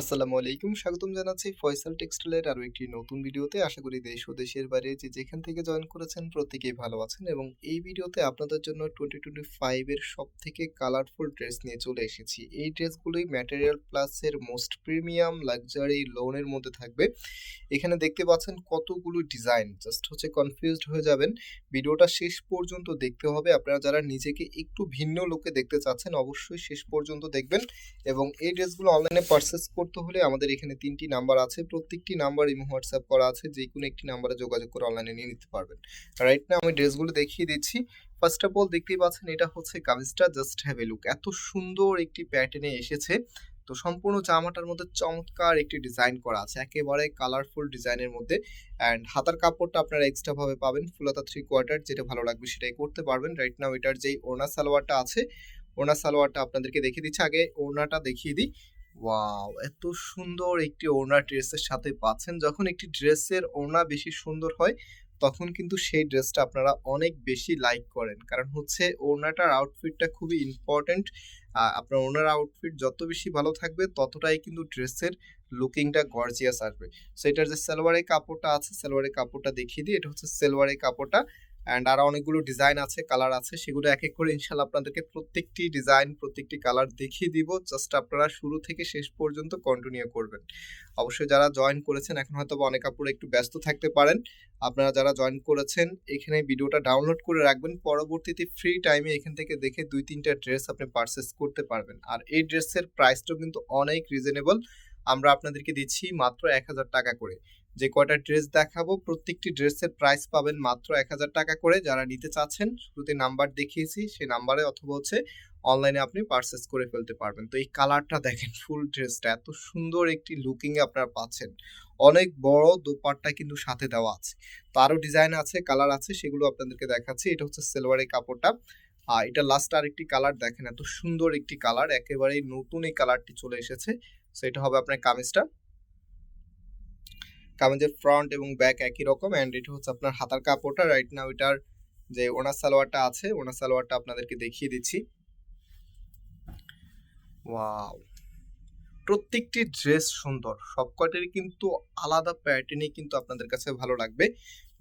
আসসালামু আলাইকুম। স্বাগতম জানাচ্ছি ফয়সাল টেক্সটাইলের আরও একটি নতুন ভিডিওতে। আশা করি দেশ ও দেশের বাইরে যে যেখান থেকে জয়েন করেছেন প্রত্যেকেই ভালো আছেন এবং এই ভিডিওতে আপনাদের জন্য টোয়েন্টি টোয়েন্টি ফাইভের সব থেকে কালারফুল ড্রেস নিয়ে চলে এসেছি। এই ড্রেসগুলোই ম্যাটেরিয়াল প্লাসের মোস্ট প্রিমিয়াম লাক্সারি লোনের মধ্যে থাকবে। এখানে দেখতে পাচ্ছেন কতগুলো ডিজাইন জাস্ট হচ্ছে কনফিউজড হয়ে যাবেন। ভিডিওটা শেষ পর্যন্ত দেখতে হবে। আপনারা যারা নিজেকে একটু ভিন্ন লোকে দেখতে চাচ্ছেন, অবশ্যই শেষ পর্যন্ত দেখবেন এবং এই ড্রেসগুলো অনলাইনে পারচেস করতে হলে আমাদের এখানে তিনটি নাম্বার আছে। প্রত্যেকটি নাম্বার ইমো হোয়াটসঅ্যাপ করা আছে। যে কোনো একটি নাম্বারে যোগাযোগ করে অনলাইনে নিয়ে নিতে পারবেন। রাইট না আমি ড্রেসগুলো দেখিয়ে দিচ্ছি। ফার্স্ট অফ অল দেখতেই পাচ্ছেন এটা হচ্ছে কামিজটা। জাস্ট হ্যাভ এ লুক এত সুন্দর একটি প্যাটার্নে এসেছে। তো সম্পূর্ণ জামাটার মধ্যে চমৎকার একটি ডিজাইন করা আছে। একেবারে কালারফুল ডিজাইনের মধ্যে। অ্যান্ড হাতার কাপড়টা আপনারা এক্সট্রা ভাবে পাবেন। ফুলাতা থ্রি কোয়ার্টার যেটা ভালো লাগবে সেটাই করতে পারবেন। রাইট নাও এটার যেই ওনা সালোয়ারটা আছে ওনা সালোয়ারটা আপনাদেরকে দেখিয়ে দিচ্ছি। আগে ওনাটা দেখিয়ে দিই। ওয়াও এত সুন্দর একটি ওড়না ড্রেসের সাথে পাচ্ছেন। যখন একটি ড্রেসের ওড়না বেশি সুন্দর হয়, তখন কিন্তু সেই ড্রেসটা আপনারা অনেক বেশি লাইক করেন। কারণ হচ্ছে ওড়নাটার আউটফিটটা খুবই ইম্পর্ট্যান্ট আপনার ওনার আউটফিট যত বেশি ভালো থাকবে, ততটাই কিন্তু ড্রেসের লুকিংটা গর্জিয়াস আসবে। সো এটার যে সালোয়ারের কাপড়টা আছে, সালোয়ারের কাপড়টা দেখিয়ে দিই। এটা হচ্ছে সালোয়ারের কাপড়টা। অ্যান্ড আরও অনেকগুলো ডিজাইন আছে কালার আছে, সেগুলো এক এক করে ইনশাল্লাহ আপনাদেরকে প্রত্যেকটি ডিজাইন প্রত্যেকটি কালার দেখিয়ে দিব। জাস্ট আপনারা শুরু থেকে শেষ পর্যন্ত কন্টিনিউ করবেন। অবশ্যই যারা জয়েন করেছেন, এখন হয়তো অনেক আপুরা একটু ব্যস্ত থাকতে পারেন। আপনারা যারা জয়েন করেছেন, এখানে ভিডিওটা ডাউনলোড করে রাখবেন। পরবর্তীতে ফ্রি টাইমে এখান থেকে দেখে দুই, তিনটা ড্রেস আপনি পারচেস করতে পারবেন। আর এই ড্রেসের প্রাইসটাও কিন্তু অনেক রিজনেবল আমরা আপনাদেরকে দিচ্ছি মাত্র এক হাজার টাকা করে। যে কয়টা ড্রেস দেখাবো, প্রত্যেকটি ড্রেসের প্রাইস পাবেন মাত্র এক হাজার টাকা করে। যারা নিতে চাচ্ছেন, শুরুতে নাম্বার দেখিয়েছি, সেই নাম্বারে অথবা হচ্ছে অনলাইনে আপনি পারচেস করে ফেলতে পারবেন। তো এই কালারটা দেখেন ফুল ড্রেসটা এত সুন্দর একটি লুকিং আপনারা পাচ্ছেন। অনেক বড় দোপাট্টা কিন্তু সাথে দেওয়া আছে। তো আরও ডিজাইন আছে কালার আছে, সেগুলো আপনাদেরকে দেখাচ্ছি। এটা হচ্ছে সেলভারের কাপড়টা। আর এটা লাস্ট আর একটি কালার দেখেন এত সুন্দর একটি কালার একেবারেই নতুন এই কালারটি চলে এসেছে। সো এটা হবে আপনার কামিজটা। কামিজের ফ্রন্ট এবং ব্যাক একই রকম অ্যান্ড এটা হচ্ছে আপনার হাতার কাপড়টা। রাইট নাও এটার যে ওনার সালোয়ারটা আছে, ওনার সালোয়ারটা আপনাদেরকে দেখিয়ে দিচ্ছি। ওয়াও প্রত্যেকটি ড্রেস সুন্দর সব কিন্তু আলাদা প্যাটার্নই কিন্তু আপনাদের কাছে ভালো লাগবে।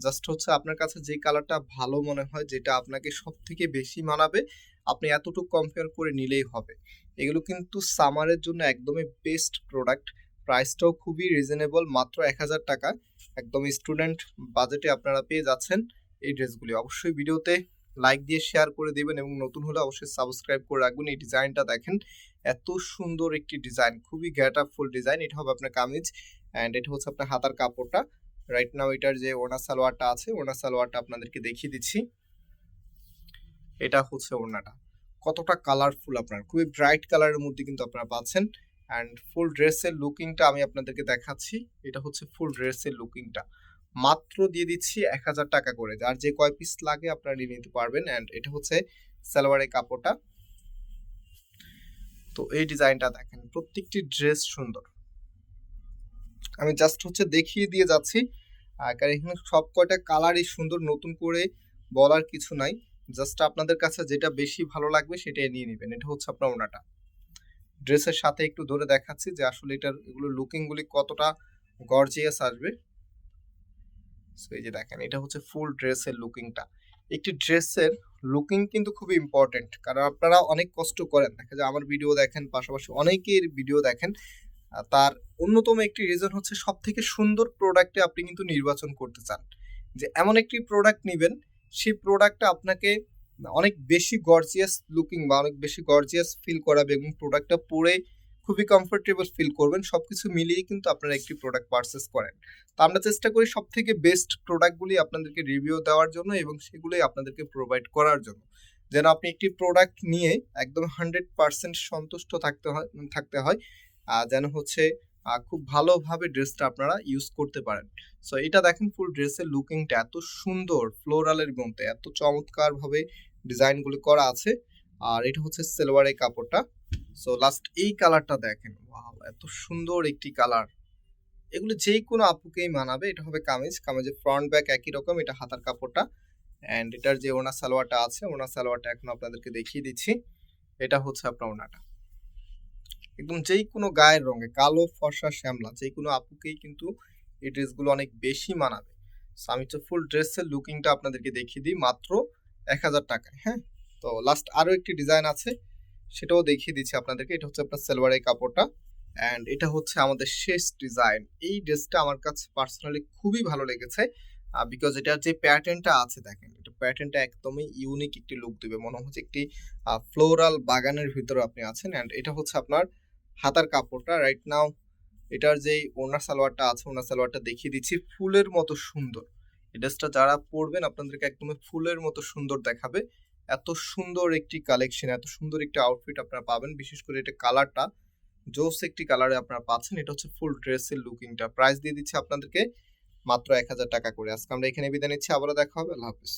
জাস্ট হচ্ছে আপনার কাছে যে কালারটা ভালো মনে হয়, যেটা আপনাকে সব থেকে বেশি মানাবে, আপনি এতটুকু কম্পেয়ার করে নিলেই হবে। এগুলো কিন্তু সামারের জন্য একদমই বেস্ট প্রোডাক্ট প্রাইসটাও খুবই রিজনেবল মাত্র এক হাজার টাকা। একদম স্টুডেন্ট বাজেটে আপনারা পেয়ে যাচ্ছেন এই ড্রেসগুলি অবশ্যই ভিডিওতে লাইক দিয়ে শেয়ার করে দেবেন এবং নতুন হলে অবশ্যই সাবস্ক্রাইব করে রাখবেন। এই ডিজাইনটা দেখেন, এত সুন্দর একটি ডিজাইন খুবই গ্যাট ফুল ডিজাইন এটা হবে আপনার কামিজ অ্যান্ড এটা হচ্ছে আপনার হাতার কাপড়টা। রাইট নাও এটার যে ওনা সালোয়ারটা আছে ওনা সালোয়ারটা আপনাদেরকে দেখিয়ে দিচ্ছি। এটা হচ্ছে ওনাটা কতটা কালারফুল আপনার, খুবই ব্রাইট কালারের মধ্যে কিন্তু আপনারা পাচ্ছেন। অ্যান্ড ফুল ড্রেসের লুকিংটা আমি আপনাদেরকে দেখাচ্ছি। এটা হচ্ছে ফুল ড্রেসের লুকিংটা মাত্র দিয়ে দিচ্ছি এক হাজার টাকা করে। যার যে কয় পিস লাগে আপনারা নিয়ে নিতে পারবেন। অ্যান্ড এটা হচ্ছে সালোয়ারের কাপড়টা। তো এই ডিজাইনটা দেখেন, প্রত্যেকটি ড্রেস সুন্দর। আমি জাস্ট হচ্ছে দেখিয়ে দিয়ে যাচ্ছি। কারণ এখানে সব কয়টা কালারই সুন্দর, নতুন করে বলার কিছু নাই। জাস্ট আপনাদের কাছে যেটা বেশি ভালো লাগবে সেটাই নিয়ে নেবেন। এটা হচ্ছে আপনার ওনাটা। ড্রেসের সাথে একটু ধরে দেখাচ্ছি যে আসলে এটার এগুলো লুকিংগুলি কতটা গর্জিয়াস আসবে। সো এই যে দেখেন, এটা হচ্ছে ফুল ড্রেসের লুকিংটা একটি ড্রেসের লুকিং কিন্তু খুবই ইম্পর্টেন্ট কারণ আপনারা অনেক কষ্ট করেন। দেখা যায় আমার ভিডিও দেখেন, পাশাপাশি অনেকের ভিডিও দেখেন। তার অন্যতম একটি রিজন হচ্ছে সব থেকে সুন্দর প্রোডাক্টে আপনি কিন্তু নির্বাচন করতে চান। যে এমন একটি প্রোডাক্ট নেবেন, সেই প্রোডাক্টটা আপনাকে অনেক বেশি গর্জিয়াস লুকিং বা অনেক বেশি গর্জিয়াস ফিল করাবে এবং প্রোডাক্টটা পরে খুবই কমফোর্টেবল ফিল করবেন। সব কিছু মিলিয়ে কিন্তু আপনারা একটি প্রোডাক্ট পারচেস করেন। তো আমরা চেষ্টা করি সব থেকে বেস্ট প্রোডাক্টগুলি আপনাদেরকে রিভিউ দেওয়ার জন্য এবং সেগুলোই আপনাদেরকে প্রোভাইড করার জন্য। যেন আপনি একটি প্রোডাক্ট নিয়ে একদম হান্ড্রেড পার্সেন্ট সন্তুষ্ট থাকতে হয় থাকতে হয় যেন হচ্ছে খুব ভালোভাবে ড্রেসটা আপনারা ইউজ করতে পারেন। সো এটা দেখেন ফুল ড্রেসের লুকিংটা এত সুন্দর ফ্লোরালের মধ্যে, এত চমৎকারভাবে ডিজাইনগুলি করা আছে। আর এটা হচ্ছে সেলোয়ারের কাপড়টা। সো লাস্ট এই কালারটা দেখেন। ওয়াও এত সুন্দর একটি কালার এগুলো যেই কোনো আপুকেই মানাবে। এটা হবে কামিজ। কামিজের ফ্রন্ট ব্যাক একই রকম। এটা হাতার কাপড়টা। অ্যান্ড এটার যে ওনা সালোয়ারটা আছে ওনা সালোয়ারটা এখন আপনাদেরকে দেখিয়ে দিচ্ছি। এটা হচ্ছে আপনার ওনাটা। একদম যেই কোনো গায়ের রঙে কালো, ফর্সা, শ্যামলা যেই কোনো আপুকেই কিন্তু এই ড্রেসগুলো অনেক বেশি মানাবে। সো আমি হচ্ছে ফুল ড্রেসের লুকিংটা আপনাদেরকে দেখিয়ে দিই। মাত্র ৳১,০০০ টাকায়, হ্যাঁ? তো লাস্ট আরও একটি ডিজাইন আছে সেটাও দেখিয়ে দিচ্ছি আপনাদেরকে। এটা হচ্ছে আপনার সালোয়ারের কাপড়টা অ্যান্ড এটা হচ্ছে আমাদের শেষ ডিজাইন। এই ড্রেসটা আমার কাছে পার্সোনালি খুবই ভালো লেগেছে। বিকজ এটার যে প্যাটার্নটা আছে দেখেন, এটা প্যাটার্নটা একদমই ইউনিক একটি লুক দেবে মনে হচ্ছে একটি ফ্লোরাল বাগানের ভিতরে আপনি আছেন অ্যান্ড এটা হচ্ছে আপনার হাতার কাপড়টা। রাইট নাও এটার যে ওড়না সালোয়ারটা আছে, ওড়না সালোয়ারটা দেখিয়ে দিচ্ছি। ফুলের মতো সুন্দর। এই ড্রেসটা যারা পরবেন আপনাদেরকে একদম ফুলের মতো সুন্দর দেখাবে। এত সুন্দর একটি কালেকশন, এত সুন্দর একটি আউটফিট আপনারা পাবেন। বিশেষ করে এটা কালারটা জোস একটি কালারে আপনারা পাচ্ছেন। এটা হচ্ছে ফুল ড্রেসের লুকিংটা। প্রাইস দিয়ে দিচ্ছে আপনাদেরকে মাত্র এক হাজার টাকা করে। আজকে আমরা এখানে বিদায় নিচ্ছি। আবারও দেখা হবে। আল্লাহ হাফেজ।